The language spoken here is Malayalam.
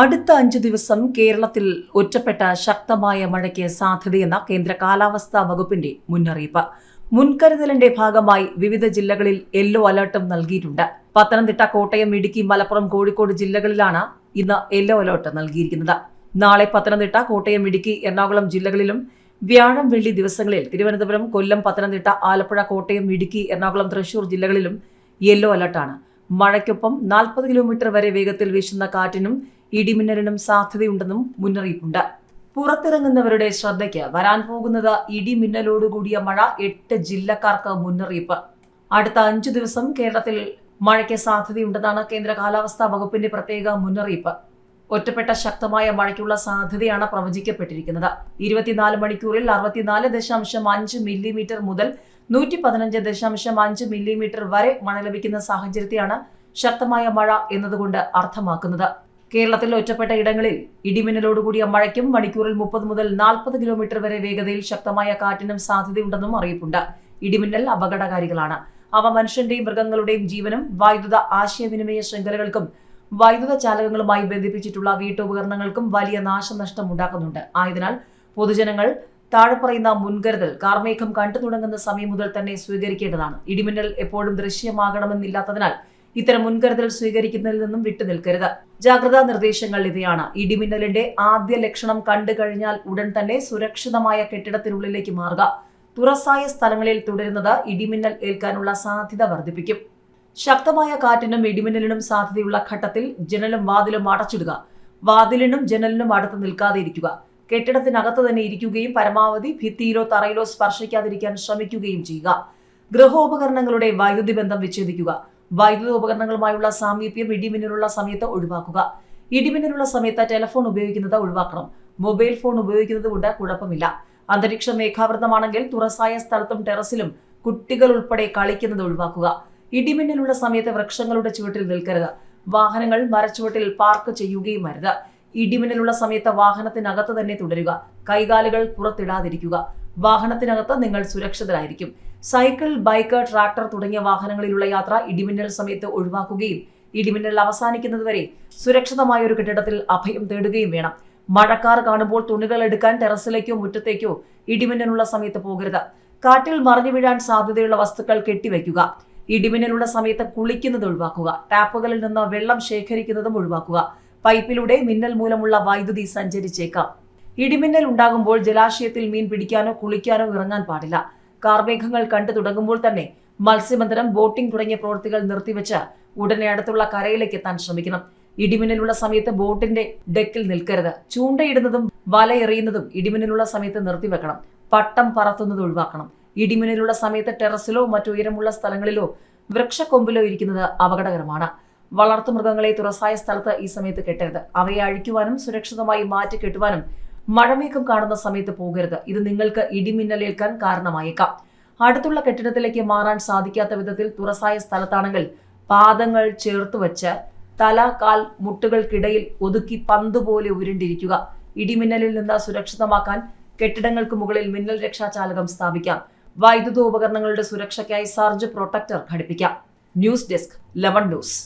അടുത്ത അഞ്ച് ദിവസം കേരളത്തിൽ ഒറ്റപ്പെട്ട ശക്തമായ മഴയ്ക്ക് സാധ്യതയെന്ന കേന്ദ്ര കാലാവസ്ഥാ വകുപ്പിന്റെ മുന്നറിയിപ്പ്. മുൻകരുതലിന്റെ ഭാഗമായി വിവിധ ജില്ലകളിൽ യെല്ലോ അലർട്ടും നൽകിയിട്ടുണ്ട്. പത്തനംതിട്ട കോട്ടയം ഇടുക്കി മലപ്പുറം കോഴിക്കോട് ജില്ലകളിലാണ് ഇന്ന് യെല്ലോ അലർട്ട് നൽകിയിരിക്കുന്നത്. നാളെ പത്തനംതിട്ട കോട്ടയം ഇടുക്കി എറണാകുളം ജില്ലകളിലും വ്യാഴം വെള്ളി ദിവസങ്ങളിൽ തിരുവനന്തപുരം കൊല്ലം പത്തനംതിട്ട ആലപ്പുഴ കോട്ടയം ഇടുക്കി എറണാകുളം തൃശൂർ ജില്ലകളിലും യെല്ലോ അലർട്ടാണ്. മഴയ്ക്കൊപ്പം നാൽപ്പത് കിലോമീറ്റർ വരെ വേഗത്തിൽ വീശുന്ന കാറ്റിനും ഇടിമിന്നലിനും സാധ്യതയുണ്ടെന്നും മുന്നറിയിപ്പുണ്ട്. പുറത്തിറങ്ങുന്നവരുടെ ശ്രദ്ധയ്ക്ക് വരാൻ പോകുന്നത് ഇടിമിന്നലോടുകൂടിയ മഴ എട്ട് ജില്ലക്കാർക്ക് മുന്നറിയിപ്പ്. അടുത്ത അഞ്ചു ദിവസം കേരളത്തിൽ മഴയ്ക്ക് സാധ്യതയുണ്ടെന്നാണ് കേന്ദ്ര കാലാവസ്ഥാ വകുപ്പിന്റെ പ്രത്യേക മുന്നറിയിപ്പ്. ഒറ്റപ്പെട്ട ശക്തമായ മഴയ്ക്കുള്ള സാധ്യതയാണ് പ്രവചിക്കപ്പെട്ടിരിക്കുന്നത്. ഇരുപത്തിനാല് മണിക്കൂറിൽ അറുപത്തിനാല് ദശാംശം അഞ്ച് മില്ലിമീറ്റർ മുതൽ നൂറ്റി പതിനഞ്ച് ദശാംശം അഞ്ച് മില്ലിമീറ്റർ വരെ മഴ ലഭിക്കുന്ന സാഹചര്യത്തെയാണ് ശക്തമായ മഴ എന്നതുകൊണ്ട് അർത്ഥമാക്കുന്നത്. കേരളത്തിൽ ഒറ്റപ്പെട്ട ഇടങ്ങളിൽ ഇടിമിന്നലോടുകൂടിയ മഴയ്ക്കും മണിക്കൂറിൽ മുപ്പത് മുതൽ നാൽപ്പത് കിലോമീറ്റർ വരെ വേഗതയിൽ ശക്തമായ കാറ്റിനും സാധ്യതയുണ്ടെന്നും അറിയിപ്പുണ്ട്. ഇടിമിന്നൽ അപകടകാരികളാണ്. അവ മനുഷ്യന്റെയും മൃഗങ്ങളുടെയും ജീവനും വൈദ്യുത ആശയവിനിമയ ശൃംഖലകൾക്കും വൈദ്യുത ചാലകങ്ങളുമായി ബന്ധിപ്പിച്ചിട്ടുള്ള വീട്ടുപകരണങ്ങൾക്കും വലിയ നാശനഷ്ടം ഉണ്ടാക്കുന്നുണ്ട് ആയതിനാൽ പൊതുജനങ്ങൾ താഴെ പറയുന്ന മുൻകരുതൽ കാർമേഘം കണ്ടു തുടങ്ങുന്ന സമയം മുതൽ തന്നെ സ്വീകരിക്കേണ്ടതാണ്. ഇടിമിന്നൽ എപ്പോഴും ദൃശ്യമാകണമെന്നില്ലാത്തതിനാൽ ഇത്തരം മുൻകരുതൽ സ്വീകരിക്കുന്നതിൽ നിന്നും വിട്ടുനിൽക്കരുത് ജാഗ്രതാ നിർദ്ദേശങ്ങൾ ഇവയാണ്. ഇടിമിന്നലിന്റെ ആദ്യ ലക്ഷണം കണ്ടു കഴിഞ്ഞാൽ ഉടൻ തന്നെ സുരക്ഷിതമായ കെട്ടിടത്തിനുള്ളിലേക്ക് മാറുക. തുറസായ സ്ഥലങ്ങളിൽ തുടരുന്നത് ഇടിമിന്നൽ ഏൽക്കാനുള്ള സാധ്യത വർദ്ധിപ്പിക്കും. ശക്തമായ കാറ്റിനും ഇടിമിന്നലിനും സാധ്യതയുള്ള ഘട്ടത്തിൽ ജനലും വാതിലും അടച്ചിടുക. വാതിലിനും ജനലിനും അടുത്ത് നിൽക്കാതെ ഇരിക്കുക. കെട്ടിടത്തിനകത്ത് തന്നെ ഇരിക്കുകയും പരമാവധി ഭിത്തിയിലോ തറയിലോ സ്പർശിക്കാതിരിക്കാൻ ശ്രമിക്കുകയും ചെയ്യുക. ഗൃഹോപകരണങ്ങളുടെ വൈദ്യുതി ബന്ധം വിച്ഛേദിക്കുക. വൈദ്യുത ഉപകരണങ്ങളുമായുള്ള സാമീപ്യം ഇടിമിന്നലുള്ള സമയത്ത് ഒഴിവാക്കുക. ഇടിമിന്നലുള്ള സമയത്ത് ടെലിഫോൺ ഉപയോഗിക്കുന്നത് ഒഴിവാക്കണം. മൊബൈൽ ഫോൺ ഉപയോഗിക്കുന്നത് കൊണ്ട് കുഴപ്പമില്ല. അന്തരീക്ഷം മേഘാവൃതമാണെങ്കിൽ തുറസായ സ്ഥലത്തും ടെറസിലും കുട്ടികൾ ഉൾപ്പെടെ കളിക്കുന്നത് ഒഴിവാക്കുക. ഇടിമിന്നലുള്ള സമയത്ത് വൃക്ഷങ്ങളുടെ ചുവട്ടിൽ നിൽക്കരുത്. വാഹനങ്ങൾ മരച്ചുവട്ടിൽ പാർക്ക് ചെയ്യുകയും അരുത്. ഇടിമിന്നലുള്ള സമയത്ത് വാഹനത്തിനകത്ത് തന്നെ തുടരുക. കൈകാലുകൾ പുറത്തിടാതിരിക്കുക. വാഹനത്തിനകത്ത് നിങ്ങൾ സുരക്ഷിതരായിരിക്കും. സൈക്കിൾ ബൈക്ക് ട്രാക്ടർ തുടങ്ങിയ വാഹനങ്ങളിലുള്ള യാത്ര ഇടിമിന്നൽ സമയത്ത് ഒഴിവാക്കുകയും ഇടിമിന്നൽ അവസാനിക്കുന്നതുവരെ സുരക്ഷിതമായ ഒരു കെട്ടിടത്തിൽ അഭയം തേടുകയും വേണം. മഴക്കാർ കാണുമ്പോൾ തുണികൾ എടുക്കാൻ ടെറസിലേക്കോ മുറ്റത്തേക്കോ ഇടിമിന്നലുള്ള സമയത്ത് പോകരുത്. കാറ്റിൽ മറിഞ്ഞു വീഴാൻ സാധ്യതയുള്ള വസ്തുക്കൾ കെട്ടിവയ്ക്കുക. ഇടിമിന്നലുള്ള സമയത്ത് കുളിക്കുന്നത് ഒഴിവാക്കുക. ടാപ്പുകളിൽ നിന്ന് വെള്ളം ശേഖരിക്കുന്നതും ഒഴിവാക്കുക. പൈപ്പിലൂടെ മിന്നൽ മൂലമുള്ള വൈദ്യുതി സഞ്ചരിച്ചേക്കാം. ഇടിമിന്നൽ ഉണ്ടാകുമ്പോൾ ജലാശയത്തിൽ മീൻ പിടിക്കാനോ കുളിക്കാനോ ഇറങ്ങാൻ പാടില്ല. കാർമേഘങ്ങൾ കണ്ടു തുടങ്ങുമ്പോൾ തന്നെ മത്സ്യബന്ധനം ബോട്ടിംഗ് തുടങ്ങിയ പ്രവൃത്തികൾ നിർത്തിവെച്ച് ഉടനെ അടുത്തുള്ള കരയിലേക്ക് എത്താൻ ശ്രമിക്കണം. ഇടിമിന്നലുള്ള സമയത്ത് ബോട്ടിന്റെ ഡെക്കിൽ നിൽക്കരുത്. ചൂണ്ടയിടുന്നതും വലയെറിയുന്നതും ഇടിമിന്നലുള്ള സമയത്ത് നിർത്തിവെക്കണം. പട്ടം പറത്തുന്നത് ഒഴിവാക്കണം. ഇടിമിന്നലുള്ള സമയത്ത് ടെറസിലോ മറ്റു ഉയരമുള്ള സ്ഥലങ്ങളിലോ വൃക്ഷക്കൊമ്പിലോ ഇരിക്കുന്നത് അപകടകരമാണ്. വളർത്തുമൃഗങ്ങളെ തുറസായ സ്ഥലത്ത് ഈ സമയത്ത് കെട്ടരുത്. അവയെ അഴിക്കുവാനും സുരക്ഷിതമായി മാറ്റി കെട്ടുവാനും മഴമേഘം കാണുന്ന സമയത്ത് പോകരുത്. ഇത് നിങ്ങൾക്ക് ഇടിമിന്നലേൽക്കാൻ കാരണമായേക്കാം. അടുത്തുള്ള കെട്ടിടത്തിലേക്ക് മാറാൻ സാധിക്കാത്ത വിധത്തിൽ തുറസായ സ്ഥലത്താണെങ്കിൽ പാദങ്ങൾ ചേർത്ത് വെച്ച് തല കാൽ മുട്ടുകൾക്കിടയിൽ ഒതുക്കി പന്തുപോലെ ഉരുണ്ടിരിക്കുക. ഇടിമിന്നലിൽ നിന്ന് സുരക്ഷിതമാക്കാൻ കെട്ടിടങ്ങൾക്ക് മുകളിൽ മിന്നൽ രക്ഷാചാലകം സ്ഥാപിക്കാം. വൈദ്യുത ഉപകരണങ്ങളുടെ സുരക്ഷയ്ക്കായി surge protector ഘടിപ്പിക്കാം. News desk eleven news.